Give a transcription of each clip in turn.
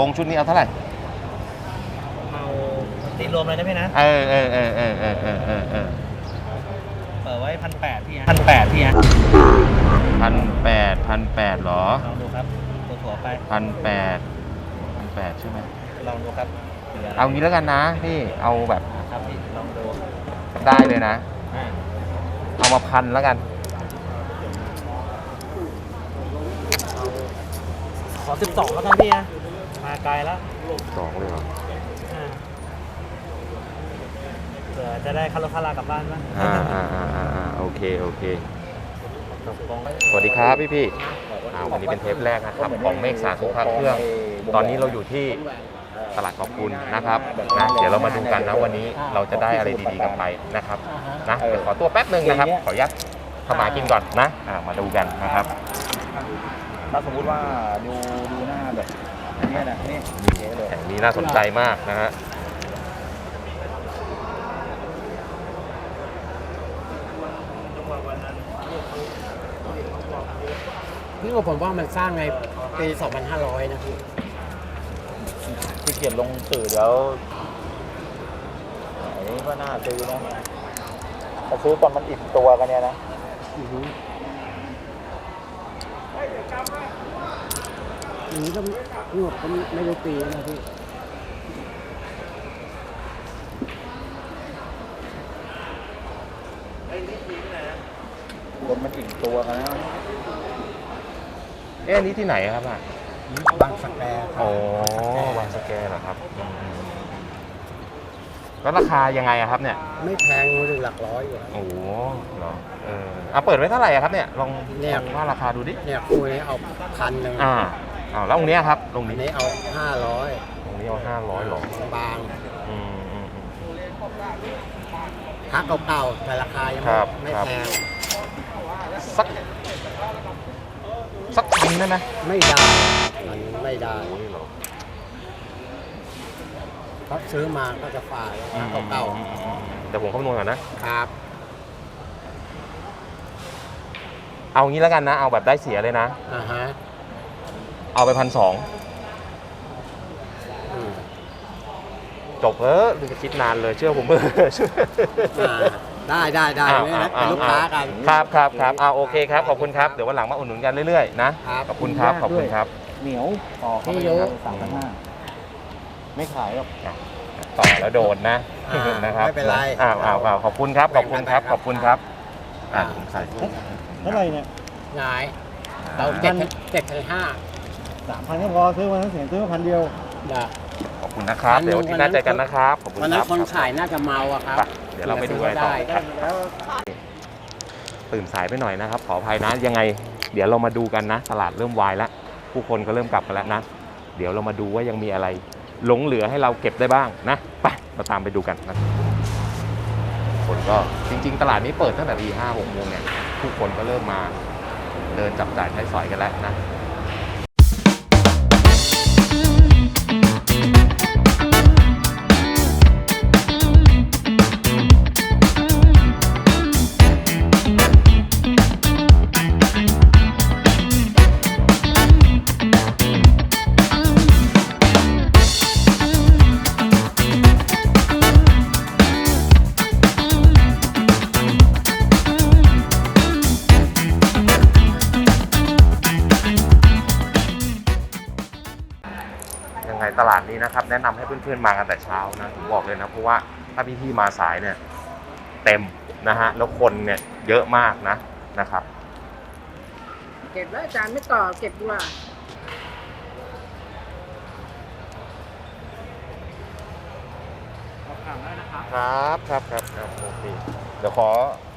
องค์ชุดนี้เอาเท่าไหร่ เอาตีรวมเลยนะพี่นะ เออเออเออเออเออเออเออเออเปิดไว้พันแปดพี่ฮะพันแปดพี่ฮะพันแปดพันแปดหรอลองดูครับตัวถั่วไป พันแปดพันแปดใช่ไหม ลองดูครับหลืะไรเอางี้แล้วกันนะพี่ เอาแบบครับพี่ลองดูได้เลยนะ อ่าเอามาพันแล้วกัน ขอสิบสองแล้วกันพี่ฮะ มาไกลแล้วสองเลยเหรอ อ่าเผื่อจะได้คารถคารากลับบ้านบ้างอ่าอ่าอ่าอ่าอ่าโอเค โอเค ตกลงสวัสดีครับพี่พี่อ่าวันนี้เป็นเทปแรกนะครับของเมฆสารสงครามเครื่อง ตอนนี้เราอยู่ที่ตลาดขอบคุณนะครับนะเดี๋ยวเรามาดูกันนะวันนี้เราจะได้อะไรดีๆกลับไปนะครับนะเดี๋ยวขอตัวแป๊บหนึ่งนะครับ ขออนุญาตทำหมากินก่อนนะอ่ามาดูกันนะครับ ถ้าสมมุติว่าดูดูหน้าแบบ เนี้ยนะนี่เจ๊เลยแห่งนี้น่าสนใจมากนะฮะนี่ว่าผมว่ามันสร้างในปี2500 นะพี่ที่เกียจลงสื่อเดี๋ยวอันนี้ก็น่าซื้อนะถ้าซื้อตอนมันอิ่มตัวกันเนี่ยนะ อือฮึอย่างนี้ก็นี่ว่าผมไม่รู้ปีนะพี่คนมันอิ่มตัวกันนะเอ๊ะอันนี้ที่ไหนครับอะบางสแกโอ้วางสแกนเหรอครับอืมแล้วราคายังไงอะครับเนี่ย ไม่แพงเลยหลักร้อยอยู่แล้ว โอ้โหเหรอเอออะเปิดไว้เท่าไหร่อะครับเนี่ย ลองเนี่ย ลองว่าราคาดูดิ เนี่ยคุยเอาพันหนึ่ง อ่า อ้าวแล้วองค์เนี้ยครับตรงอันนี้นี้เอา500ตรงนี้เอาห้าร้อยหรอบางอืมอืมอืมพักเก่าๆแต่ราคายังคไม่รับไม่ครับ แพงสักสักพันได้ไหมไม่ได้มันไม่ได้โอ้ยเหรอเพราะซื้อมาก็จะฝ่ายพักเก่าอืมอืมอืมเดี๋ยวผมคำนวณก่อนนะ ๆครับ เอางี้แล้วกันนะ เอาแบบได้เสียเลยนะ อ่าฮะ เอาไปพันสองอืมจบเออดูจะคิดนานเลยเชื่อผมเอออ่าได้ได้ได้อ้าวเนี่ยนะอ้าวเป็นลูกค้ากันครับครับครับเอาโอเคครับขอบคุณครับเดี๋ยววันหลังมาอุดหนุนกันเรื่อยๆนะครับขอบคุณครับขอบคุณครับ เหนียวต่อเข้าไปพี่รู้สามพันห้าไม่ขายหรอกต่อแล้วโดนนะอ่านะครับไม่เป็นไรอ้าวอ้าวอ้าวขอบคุณครับขอบคุณครับขอบคุณครับอ่าผมใส่เท่าไหร่เนี่ยหงายเราเจ็ดเจ็ดพันห้า สามพันก็พอซื้อมาทั้งเสียงซื้อมาพันเดียว นะ ขอบคุณนะครับ เดี๋ยววันที่หน้าเจอกันนะครับขอบคุณวันคนั้นรับคนขายน่าจะเมาอะครับ ไปเดี๋ยวเราไปดูกันต่อได้ ครับตื่นสายไปหน่อยนะครับ ขออภัยนะ ยังไง เดี๋ยวเรามาดูกันนะ ตลาดเริ่มวายแล้วผู้คนก็เริ่มกลับมาแล้วนะ เดี๋ยวเรามาดูว่ายังมีอะไรหลงเหลือให้เราเก็บได้บ้างนะไปมาตามไปดูกันนะคนก็จริง ๆ ตลาดนี้เปิดตั้งแต่ตีห้าหกโมงเนี่ยผู้คนก็เริ่มมาเดินจับจ่ายใช้สอยกันแล้วนะ นี้นะครับแนะนำให้เพื่อนๆมากันแต่เช้านะผมบอกเลยนะเพราะว่าถ้าพี่ๆมาสายเนี่ยเต็มนะฮะแล้วคนเนี่ยเยอะมากนะนะครับเก็บแล้วอาจารย์ไม่ต่อเก็บดีกว่าครับครับครับครับโอเคเดี๋ยวขอ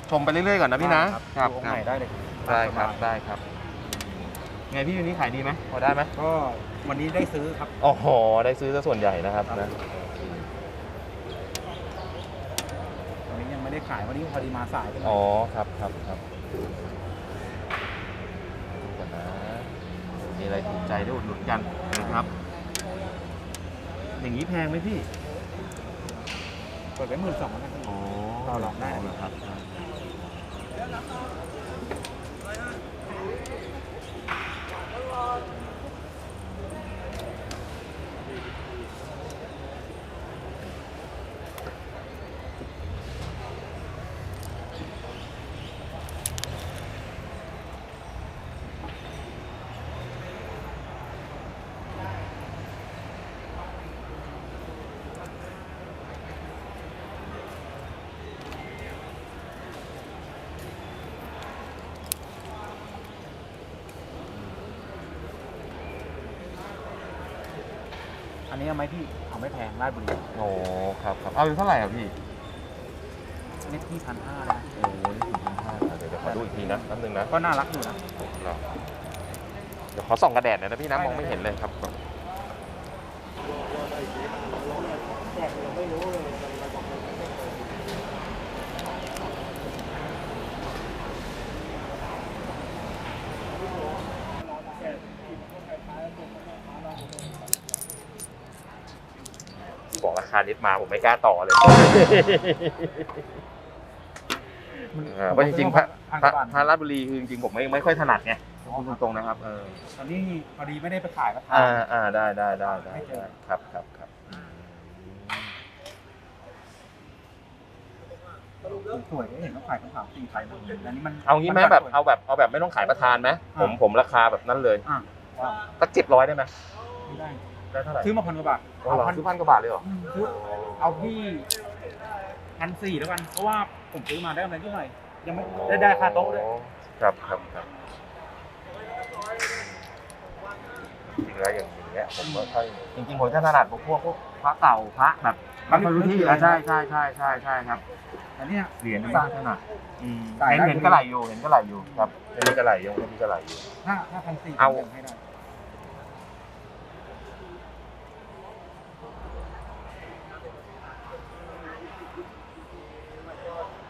ชมไปเรื่อยๆก่อนนะพี่นะครับดูองค์ไหนได้เลยได้ครับได้ครับไงพี่วันนี้ขายดีไหมพอได้ไหมก็ วันนี้ได้ซื้อครับโอ้โหได้ซื้อซะส่วนใหญ่นะครับนะ วันนี้ยังไม่ได้ขายวันนี้พอดีมาสายไปหน่อยอ๋อครับครับครับดูกันนะ มีอะไรถูกใจได้อุดหนุนกันนะครับ อย่างนี้แพงไหมพี่ เปิดไว้หมื่นสองแล้วกัน อ๋อต่อรองได้เหรอครับ ไหมพี่เอาไม่แพงราชบุรีโอ้ครับครับเอาอยู่เท่าไหร่อะพี่เน็ตที่พันห้านะโอ้ยสี่พันห้าเดี๋ยวเดี๋ยวขอดูอีกทีนะแป๊บนึงนะก็น่ารักอยู่นะเราเดี๋ยวขอส่องกระแดดหน่อยนะพี่นะมองไม่เห็นเลยครับาคานิดมาผมไม่กล้าต่อเลย เออเพราะจริงๆพระพันพกระว่าบาทพระราชบุรีคือจริงๆผมไม่ไม่ค่อยถนัดไงพูดตรงๆนะครับ เออตอนนี้พอดีไม่ได้ไปขายก็ทาอ่าอ่าได้ได้ได้ได้ไม่เจอ ได้ครับครับครับอืมสวยๆเห็นเขาขายคำถามสี่ไทยนะแต่อันนี้มันเอางี้ไหมแบบเอาแบบเอาแบบไม่ต้องขายประธานไหมผมผมราคาแบบนั้นเลยอะว่าสักเจ็ดร้อยได้ไหมไม่ได้ ได้เท่าไหร่ซื้อมาพันกว่าบาทเอาเหรอพันซื้อพันกว่าบาทเลยเหรออืมซื้อเอาพี่พันสี่แล้วกัน เพราะว่าผมซื้อมาได้กำไรที่หน่อยยังไม่ได้ได้ค่าโต๊ะด้วยอ๋อครับครับครับจริงๆแล้วอย่างเงี้ยผมก็ค่อยจริงๆผมจะถนัดพวกพวกพวกพระเก่าพระแบบพระรุ่นที่อะใช่ใช่ใช่ใช่ใช่ครับอันเนี้ยเหรียญนี่ไม่ถนัดอืมจ่ายเห็นได้เห็นก็ไหลอยู่เห็นก็ไหลอยู่ครับเห็นก็ไหลอยู่เห็นก็ไหลอยู่ถ้าถ้าพันสี่เอาผมให้ได้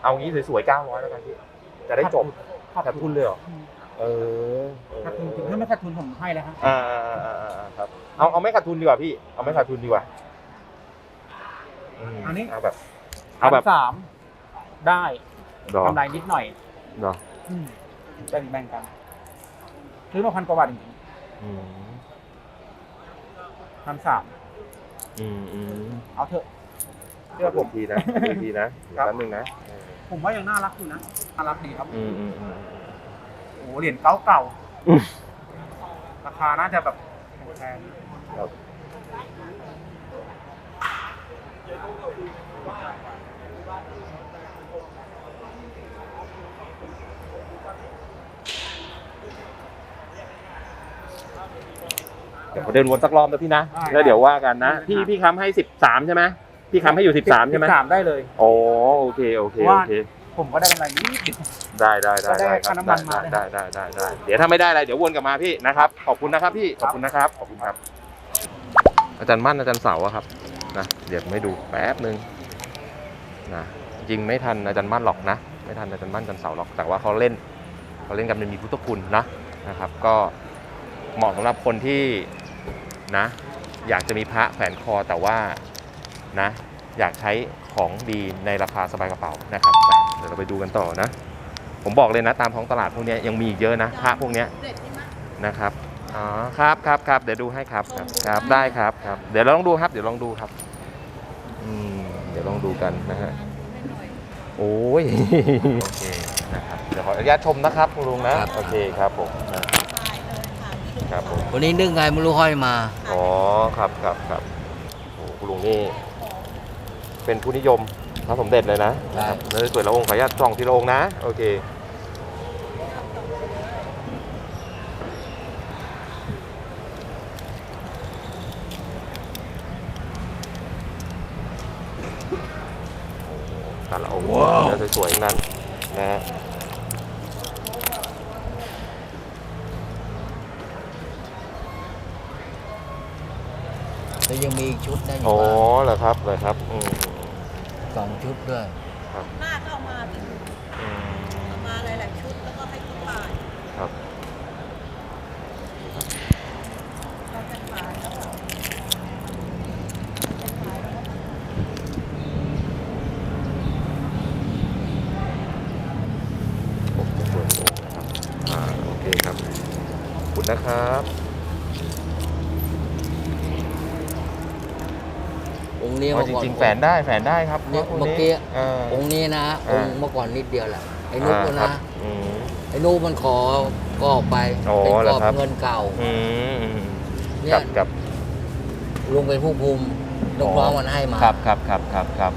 เอางี้สวยๆเก้าร้อยแล้วกันพี่จะได้จบขาดทุนเลยเหรอเออเออขาดทุนจริงถ้าไม่ขาดทุนผมให้แล้วฮะอ่าอ่าอ่าอ่าครับเอาเอาไม่ขาดทุนดีกว่าพี่ เอาไม่ขาดทุนดีกว่ามอันนี้เอาแบบเอาแบบพันสามได้ดอกกำไรนิดหน่อยดอกอืมแบ่งแบ่งกันซื้อมาพันกว่าบาทจริงอืมๆพันสามอืมอืมเอาเถอะเชื่อผมทีนะดูอีกทีนะเดี๋ยวครับแป๊บนึงนะ ผมว่ายังน่ารักอยู่นะน่ารักดีครับอืมอืมอืมโอ้โหเหรียญเก่าเก่าๆอืมราคาน่าจะแบบแพงครับเดี๋ยวขอเดินวนสักรอบนะพี่นะ แล้วเดี๋ยวว่ากันนะ พี่พี่ค้ำให้สิบสามใช่ไหม พี่ค้ำให้อยู่สิบสามใช่ไหมสามได้เลยโอ้โอเคโอเคโอว่าเค ผมก็ได้กำไรนิดเดียวได้ได้ได้ก็ได้ได้ครัค่าบน้ำมันมาได้ได้ได้ได้ได้เดี๋ยวถ้าไม่ได้อะไรเดี๋ยววนกลับมาพี่นะครับ ขอบคุณนะครับพี่ขอบคุณนะครับขอบคุณครับ อาจารย์มั่นอาจารย์เสาอะครับนะเดี๋ยวผมให้ดูแป๊บนึงนะจริงไม่ทันอาจารย์มั่นหรอกนะ ไม่ทันอาจารย์มั่นอาจารย์เสาหรอกแต่ว่าเขาเล่นเขาเล่นกันเป็นมีพุทธคุณนะนะครับ ก็เหมาะสำหรับคนที่นะ อยากจะมีพระแขวนคอแต่ว่า นะอยากใช้ของดีในราคาสบายกระเป๋านะครับไปเดี๋ยวเราไปดูกันต่อนะ ผมบอกเลยนะตามท้องตลาดพวกเนี้ยยังมีอีกเยอะนะพระพวกเนี้ยนะครับอ๋อครับครับครับเดี๋ยวดูให้ครับครับครับได้ครับครับเดี๋ยวเราลองดูครับ เดี๋ยวลองดูครับอืมเดี๋ยวลองดูกันนะฮะโอ้ยโอเคนะครับเดี๋ยวขออนุญาตชมนะครับคุณลุงนะโอเคครับผมนะครับผมวันนี้นึ่งไงไม่รู้ห้อยมาอ๋อครับครับครับโอ้คุณลุงนี่ เป็นผู้นิยมพระสมเด็จเลยนะใช่ครับแล้วสวยละองค์ขออนุญาตส่องทีละองค์นะ โอเค แต่ละองค์จะสวยๆทั้งนั้นนะฮะแล้วยังมีอีกชุดนะอยู่อ๋อบ้านเหรอครับเหรอครับอืม สองชุดด้วยหน้าก็เอามาสิอืมเอามาหลายๆชุดแล้วก็ให้เขาถ่ายครับเราจะขายแล้วแบบจะขายแล้วโอ้โหสวยๆนะครับอ่าโอเคครับขอบคุณนะครับ องค์ นี้อ๋อเมื่อจก่อนริงๆแฝนได้แฝนได้ครับเนี่ยพวเมื่อกี้เออองค์นี้นะอ่าองค์เมื่อก่อนนิดเดียวแหละไอ้นุ๊กอ่านะครับอืมไอ้นุ๊กมันขอก็ออกไปอ๋อเป็นเหรกอรอบครับเงินเก่าอืมอืมเนี่กัยบกับลุงเป็นผู้ภูมิลูกน้องมันให้มาครับครับครับครับครับ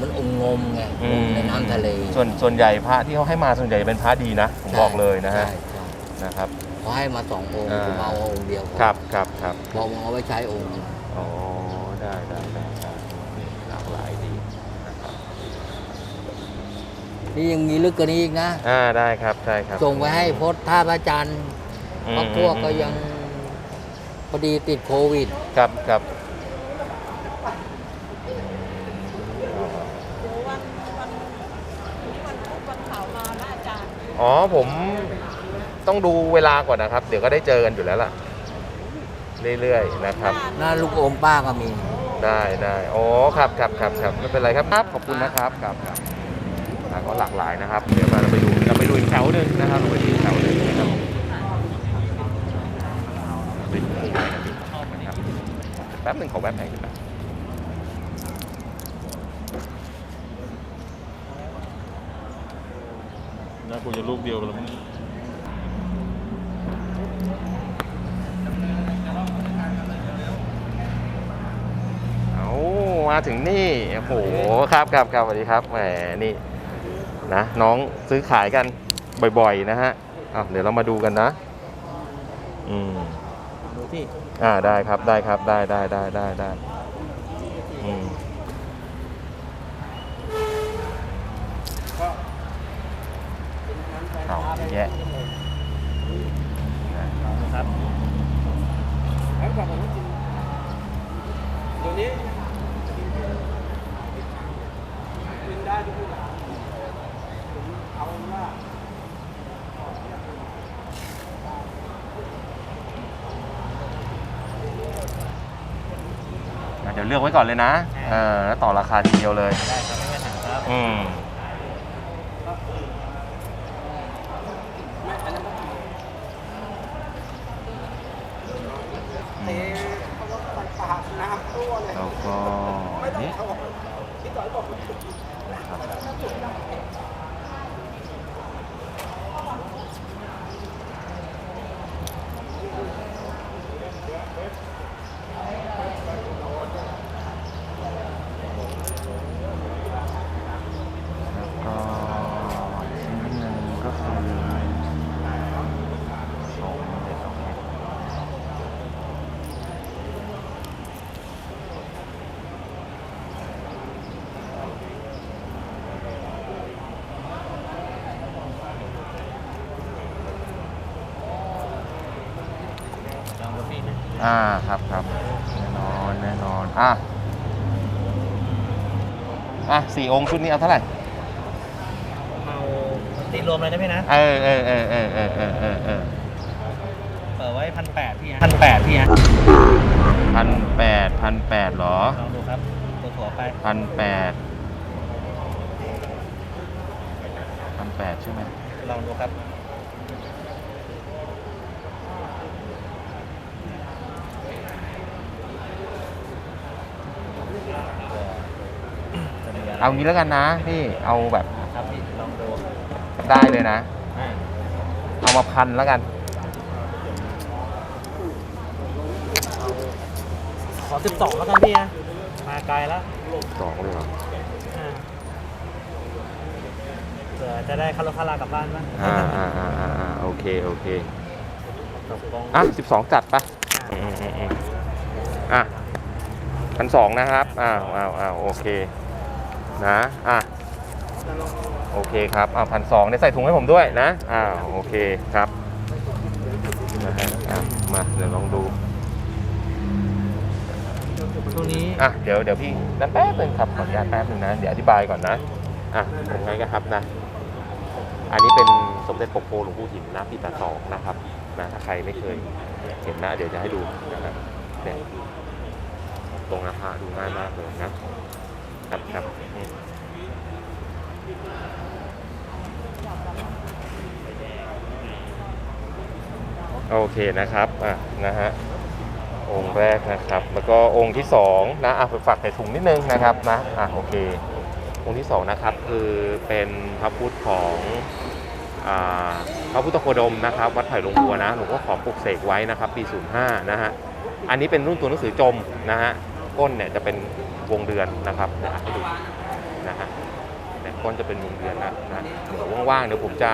มันอมงมไงอืงมมในน้ำทะเลส่วนส่วนใหญ่พระที่เขาให้มาส่วนใหญ่เป็นพระดีนะผมบอกเลยนะฮะใช่ใช่นะครับเขาให้มาสององค์อ่าผมเอาองค์เดียวพอครับครับครับบอกมึงเอาไว้ใช้องค์หนึ่งออ๋อได้ได้ได้ได้หลากหลายดีนะครับ นี่ยังมีลึกกว่านี้อีกนะ อ่าได้ครับใช่ครับส่งไปให้พจน์ท่าพระจันทร์อืมเพราะพวกก็ยังพอดีติดโควิด ครับครับเดี๋ยววันวันวันพุธวันเสาร์มานะอาจารย์อ๋อผมต้องดูเวลาก่อนนะครับ เดี๋ยวก็ได้เจอกันอยู่แล้วล่ะ เรื่อยๆนะครับ หน้าลูกอมป้าก็มี ได้ได้อ๋อครับครับครับครับไม่เป็นไรครับครับขอบคุณนะครับครับครับอ่าก็หลากหลายนะครับ เดี๋ยวมาเราไปดูเราไปดูอีกแถวหนึ่งนะครับเราไปดูอีกแถวหนึ่งนะครับไปดูหมู่บ้านกันดีนะครับแป๊บหนึ่งขอแวบไหนดีกว่าน่าคงจะลูกเดียวกันแล้วมั้งเอามาถึงนี่ โอ้โห ครับครับครับสวัสดีครับ แหม นี่ นะน้องซื้อขายกันบ่อยๆนะฮะอะเดี๋ยวเรามาดูกันนะอืมดูที่อ่าได้ครับได้ครับได้ได้ได้ได้ได้อืมเอาแยะครับแล้วกลับมาต้องกินเดี๋ยวนี้กินได้ทุกอย่างผมเอาเป็นว่า อะ เดี๋ยวเลือกไว้ก่อนเลยนะเออแล้วต่อราคาทีเดียวเลยได้ครับไม่มีปัญหาครับอืมเตะเขาก็ใส่ปากน้ำตัวเลยแล้วก็ไม่ต้องนี่ เขาบอกพี่ต่อยบอกแล้วก็ชิ้นหนึ่งก็คือสองเม็ดสองเม็ด อ่าครับครับแน่นอนแน่นอนอะอะสี่องค์ชุดนี้เอาเท่าไหร่เมาตีรวมเลยนะพี่นะ เออเออเออเออเออเออเออเออเปิดไว้พันแปดพี่ฮะพันแปดพี่ฮะพันแปดพันแปดหรอลองดูครับตัวถั่วไปพันแปดพันแปดใช่ไหมลองดูครับ จะมีอะไร เอางี้แล้วกันนะพี่เอาแบบครับพี่ลองดูได้เลยนะ อ่าเอามาพันแล้วกัน ขอสิบสองแล้วกันพี่นะมาไกลแล้วสองเลยเหรออ่าเผื่อจะได้คารถคารากลับบ้านบ้างอ่าอ่าอ่าอ่าอ่าโอเคโอเคตกลงอะสิบสองจัดปะอืมอืมอืมอืมอะพันสองนะครับอ้าวอ้าวอ้าวโอเค นะอะโอเคครับอ่าพันสองเนี่ยใส่ถุงให้ผมด้วยนะอ้าวโอเคครับนะฮะอะมาเดี๋ยวลองดูช่วงนี้อะเดี๋ยวเดี๋ยวพี่นั่นแป๊บนึงครับขออนุญาตแป๊บนึงนะเดี๋ยวอธิบายก่อนนะอะผมไงก็ครับนะ อันนี้เป็นสมเด็จปกโพหลวงปู่หินนะปีแปดสองนะครับนะถ้าใครไม่เคยเห็นนะเดี๋ยวจะให้ดูนะครับเนี่ยตรงหน้าพระดูง่ายมากเลยนะ ครับครับโอเคนะครับอะนะฮะองค์แรกนะครับ แล้วก็องค์ที่สองนะอะฝากใส่ถุงนิดนึงนะครับนะอะโอเค องค์ที่สองนะครับคือเป็นพระพุทธของอ่าพระพุทธโคดมนะครับ วัดไผ่ลงบัวนะหลวงพ่อขอปลุกเสกไว้นะครับ ปี 05 นะฮะอันนี้เป็นรุ่นตัวหนังสือจมนะฮะ ก้นเนี่ยจะเป็นวงเดือนนะครับเดี๋ยวอะให้ดูนะฮะเนี่ยก้นจะเป็นวงเดือนนะนะเดี๋ยวว่างๆเดี๋ยวผมจะ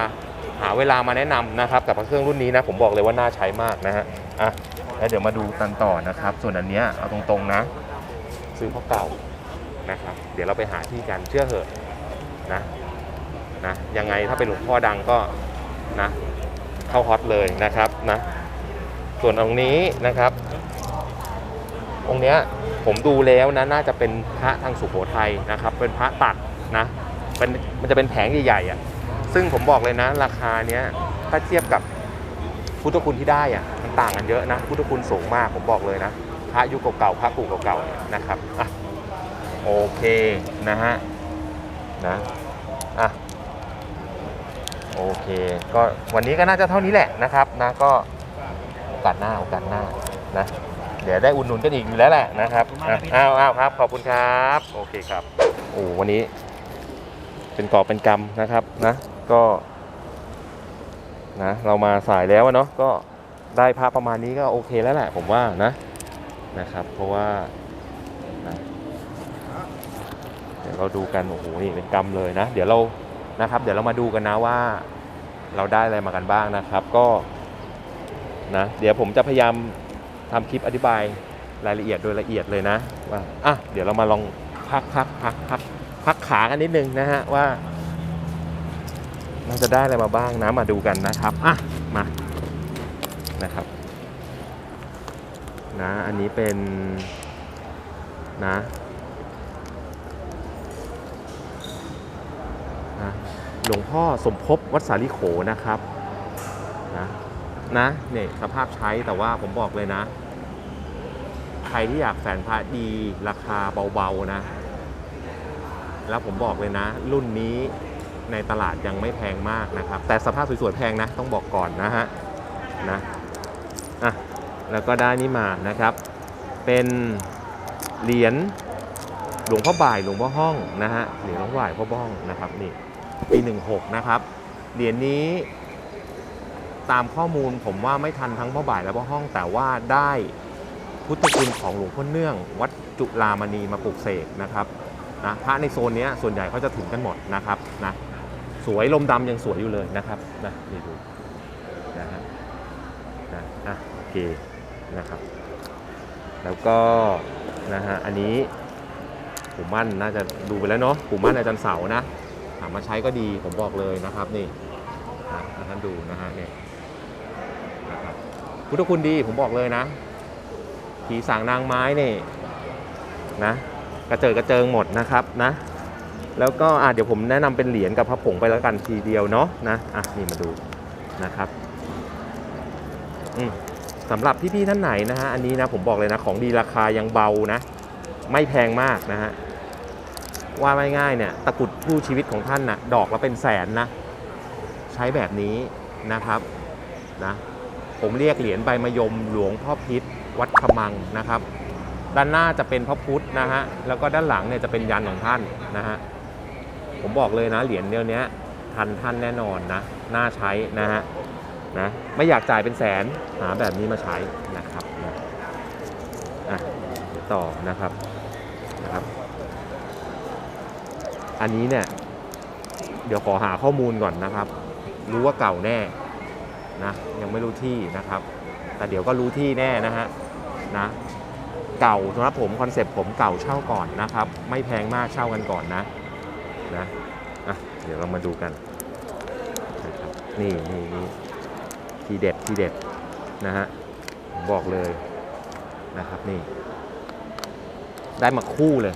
หาเวลามาแนะนำนะครับกับเครื่องรุ่นนี้นะผมบอกเลยว่าน่าใช้มากนะฮะอะแล้วเดี๋ยวมาดูกันต่อนะครับ ส่วนอันเนี้ยเอาตรงๆนะ ซื้อเพราะเก่านะครับ เดี๋ยวเราไปหาที่กันเชื่อเหอะนะนะยังไงถ้าเป็นหลวงพ่อดังก็นะเข้าฮอตเลยนะครับนะส่วนองนี้นะครับ องเนี้ย ผมดูแล้วนะน่าจะเป็นพระทางสุโขทัยนะครับ เป็นพระตัดนะเป็นมันจะเป็นแผงใหญ่ๆอะซึ่งผมบอกเลยนะ ราคาเนี้ยถ้าเทียบกับพุทธคุณที่ได้อะมันต่างกันเยอะนะ พุทธคุณสูงมากผมบอกเลยนะพระยุคเก่าๆพระกูเก่าๆเนี่ยนะครับอะโอเคนะฮะนะอะโอเค ก็วันนี้ก็น่าจะเท่านี้แหละนะครับนะก็โอกาสหน้าโอกาสหน้านะ เดี๋ยวได้อุ่นหนุนกันอีกอยู่แล้วแหละนะครับขอบคุณมากนะพี่อ้าวอ้าวครับ ขอบคุณครับ โอเคครับ โอ้วันนี้ เป็นกอบเป็นกรรมนะครับนะ ก็ นะ เรามาสายแล้วอะเนาะก็ได้ภาพประมาณนี้ก็โอเคแล้วแหละ ผมว่านะนะครับ เพราะว่านะเดี๋ยวเราดูกันโอ้โหนี่เป็นกรรมเลยนะ เดี๋ยวเรานะครับ เดี๋ยวเรามาดูกันนะว่า เราได้อะไรมากันบ้างนะครับ ก็นะเดี๋ยวผมจะพยายาม ทำคลิปอธิบายรายละเอียดโดยละเอียดเลยนะว่าอะเดี๋ยวเรามาลองพักพักพักพักพักขากันนิดนึงนะฮะว่าเราจะได้อะไรมาบ้างนะมาดูกันนะครับอะมานะครับนะอันนี้เป็นนะนะหลวงพ่อสมภพวัดสาลีโขนะครับนะนะเนี่ยสภาพใช้แต่ว่าผมบอกเลยนะ รที่อยากแฝนพระดีราคาเบาๆนะ แล้วผมบอกเลยนะ รุ่นนี้ในตลาดยังไม่แพงมากนะครับ แต่สภาพสวยๆแพงนะ ต้องบอกก่อนนะฮะนะอะแล้วก็ได้นี่มานะครับ เป็นเหรียญหลวงพ่อบ่ายหลวงพ่อห้องนะฮะเหรียญหลวงพ่อบ่ายพ่อบ้องนะครับนี่ปี16นะครับเหรียญนี้ตามข้อมูลผมว่าไม่ทันทั้งพ่อบ่ายและพ่อห้องแต่ว่าได้ พุทธคุณของหลวงพ่อเนื่อง วัดจุฬามณีมาปลูกเสกนะครับนะพระในโซนนี้ส่วนใหญ่เขาจะถึงกันหมดนะครับนะสวยลมดำยังสวยอยู่เลยนะครับนะนี่ดูนะฮะนะอะโอเคนะครับ แล้วก็นะฮะอันนี้ปู่มั่นน่าจะดูไปแล้วเนาะปู่มั่นอาจารย์เสานะถามาใช้ก็ดีผมบอกเลยนะครับนี่นะท่านดูนะฮะเนี่ยนะครับพุทธคุณดีผมบอกเลยนะ ผีสางนางไม้นี่นะกระเจิดกระเจิงหมดนะครับนะ แล้วก็อะเดี๋ยวผมแนะนำเป็นเหรียญกับพระผงไปแล้วกันทีเดียวเนาะนะอะนี่มาดูนะครับอืมสำหรับพี่ๆท่านไหนนะฮะอันนี้นะผมบอกเลยนะของดีราคายังเบานะ ไม่แพงมากนะฮะว่าไม่ง่ายเนี่ยตะกรุดคู่ชีวิตของท่านนะ่ะดอกละเป็นแสนนะ ใช้แบบนี้นะครับนะผมเรียกเหรียญใบมะยมหลวงพ่อพิษ วัดขมังนะครับ ด้านหน้าจะเป็นพระพุทธนะฮะแล้วก็ด้านหลังเนี่ยจะเป็นยันของท่านนะฮะผมบอกเลยนะเหรียญเดียวนี้ทันท่านแน่นอนนะน่าใช้นะฮะนะไม่อยากจ่ายเป็นแสนหาแบบนี้มาใช้นะครับนะอะเดี๋ยวต่อนะครับนะครับ อันนี้เนี่ยเดี๋ยวขอหาข้อมูลก่อนนะครับ รู้ว่าเก่าแน่นะยังไม่รู้ที่นะครับ แต่เดี๋ยวก็รู้ที่แน่นะฮะนะเก่าสำหรับผมคอนเซปต์ผมเก่าเช่าก่อนนะครับ ไม่แพงมากเช่ากันก่อนนะนะอะเดี๋ยวเรามาดูกันนะครับนี่นี่นี่ทีเด็ดทีเด็ดนะฮะบอกเลยนะครับนี่ ได้มาคู่เลย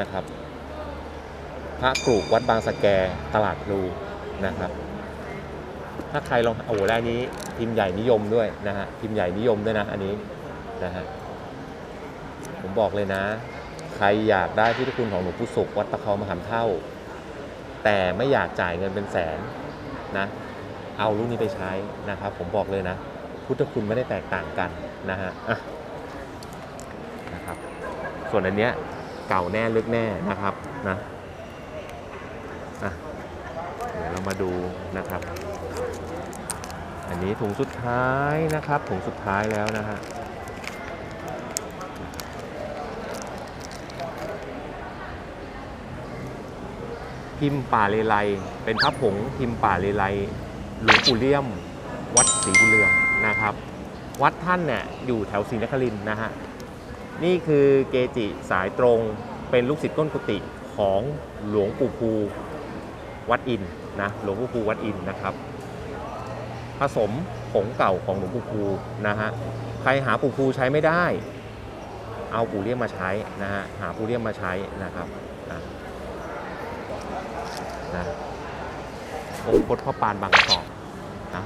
นะครับพระกรุวัดบางสะแกตลาดพลูนะครับ ถ้าใครลองโอ้โหได้นี้ พิมพ์ใหญ่นิยมด้วยนะฮะพิมพ์ใหญ่นิยมด้วยนะอันนี้นะฮะผมบอกเลยนะ ใครอยากได้พุทธคุณของหลวงปู่ศุกร์วัดตะเคอมหามเท่า แต่ไม่อยากจ่ายเงินเป็นแสนนะเอารุ่นนี้ไปใช้นะครับ ผมบอกเลยนะ พุทธคุณไม่ได้แตกต่างกันนะฮะนะครับ ส่วนอันเนี้ยเก่าแน่ลึกแน่นะครับนะอะเดี๋ยวเรามาดูนะครับ นี้ถุงสุดท้ายนะครับ ถุงสุดท้ายแล้วนะฮะพิมพ์ป่าเลไลเป็นพระผงพิมพ์ป่าเลไลหลวงปู่เลี่ยม วัดศรีบุญเรืองนะครับ วัดท่านเนี่ยอยู่แถวศรีนครินนะฮะนี่คือเกจิสายตรงเป็นลูกศิษย์ก้นกุฏิของหลวงปู่ภูวัดอินนะหลวงปู่ภูวัดอินนะครับ ผสมผงเก่าของหลวงปู่ภูนะฮะใครหาปู่ภูใช้ไม่ได้ เอาปู่เลี่ยมมาใช้นะฮะหาปู่เลี่ยมมาใช้นะครับนะนะองค์พดพ่อปานบางกระสอบนะ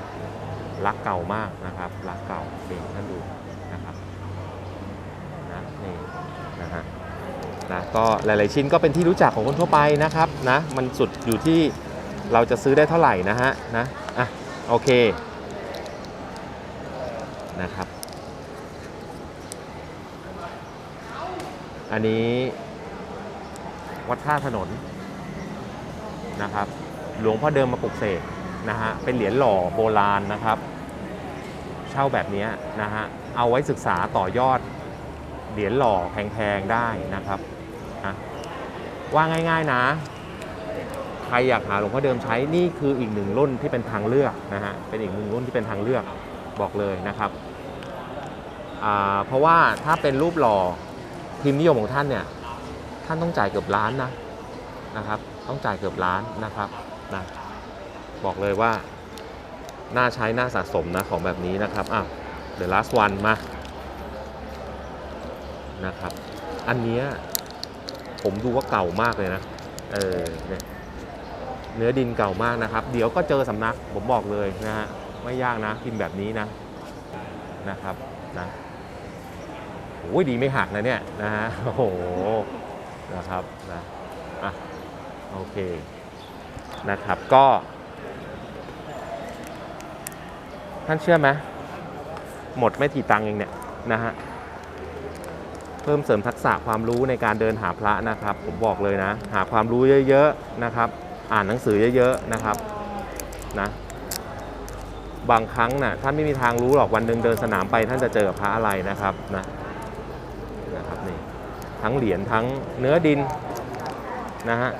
รักเก่ามากนะครับรักเก่าเด่นท่านดูนะครับนะนี่นะฮะนะก็หลาย ๆ ชิ้นก็เป็นที่รู้จักของคนทั่วไปนะครับนะมันสุดอยู่ที่เราจะซื้อได้เท่าไหร่นะฮะนะอะ โอเคนะครับ อันนี้วัดท่าถนนนะครับ หลวงพ่อเดิมมาปลุกเสกนะฮะ เป็นเหรียญหล่อโบราณนะครับ เช่าแบบนี้นะฮะ เอาไว้ศึกษาต่อยอดเหรียญหล่อแพงๆได้นะครับ ว่าง่ายๆนะ ใครอยากหาหลวงพ่อเดิมใช้นี่คืออีกหนึ่งรุ่นที่เป็นทางเลือกนะฮะเป็นอีกหนึ่งรุ่นที่เป็นทางเลือกบอกเลยนะครับเพราะว่าถ้าเป็นรูปหล่อพิมพ์นิยมของท่านเนี่ยท่านต้องจ่ายเกือบล้านนะนะครับ ต้องจ่ายเกือบล้านนะครับนะบอกเลยว่าน่าใช้น่าสะสมนะของแบบนี้นะครับอะ the last one มานะครับ อันนี้ผมดูว่าเก่ามากเลยนะ เออเนี่ย เนื้อดินเก่ามากนะครับ เดี๋ยวก็เจอสำนักผมบอกเลยนะฮะไม่ยากนะพิมพ์แบบนี้นะนะครับนะโอ้ยดีไม่หักนะเนี่ยนะฮะโอ้โหนะครับนะอะโอเคนะครับก็ ท่านเชื่อไหมหมดไม่ถี่ตังเองเนี่ยนะฮะเพิ่มเสริมทักษะความรู้ในการเดินหาพระนะครับ ผมบอกเลยนะ หาความรู้เยอะ ๆ นะครับ อ่านหนังสือเยอะๆนะครับนะบางครั้งนะ่ะท่านไม่มีทางรู้หรอกวันหนึ่งเดินสนามไปท่านจะเจอกับพระอะไรนะครับนะนะครับนี่ทั้งเหรียญทั้งเนื้อดินนะฮะ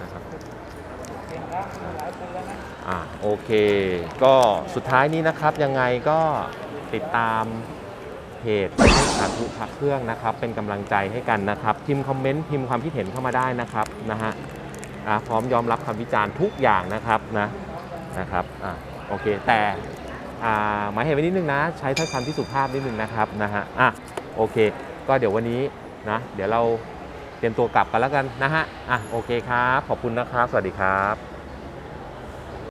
นะครับอ่าโอเค ก็สุดท้ายนี้นะครับยังไงก็ติดตามเพจสาธุพักเครื่องนะครับ เป็นกำลังใจให้กันนะครับพิมพ์คอมเมนต์พิมพ์ความคิดเห็นเข้ามาได้นะครับนะฮะ พร้อมยอมรับคำวิจารณ์ทุกอย่างนะครับนะนะครับอ่าโอเคแต่อ่าหมายเหตุไว้นิดนึงนะ ใช้ถ้อยคำที่สุภาพนิดนึงนะครับนะฮะอะโอเค ก็เดี๋ยววันนี้นะเดี๋ยวเราเตรียมตัวกลับกันแล้วกันนะฮะอะโอเคครับ ขอบคุณนะครับ สวัสดีครับ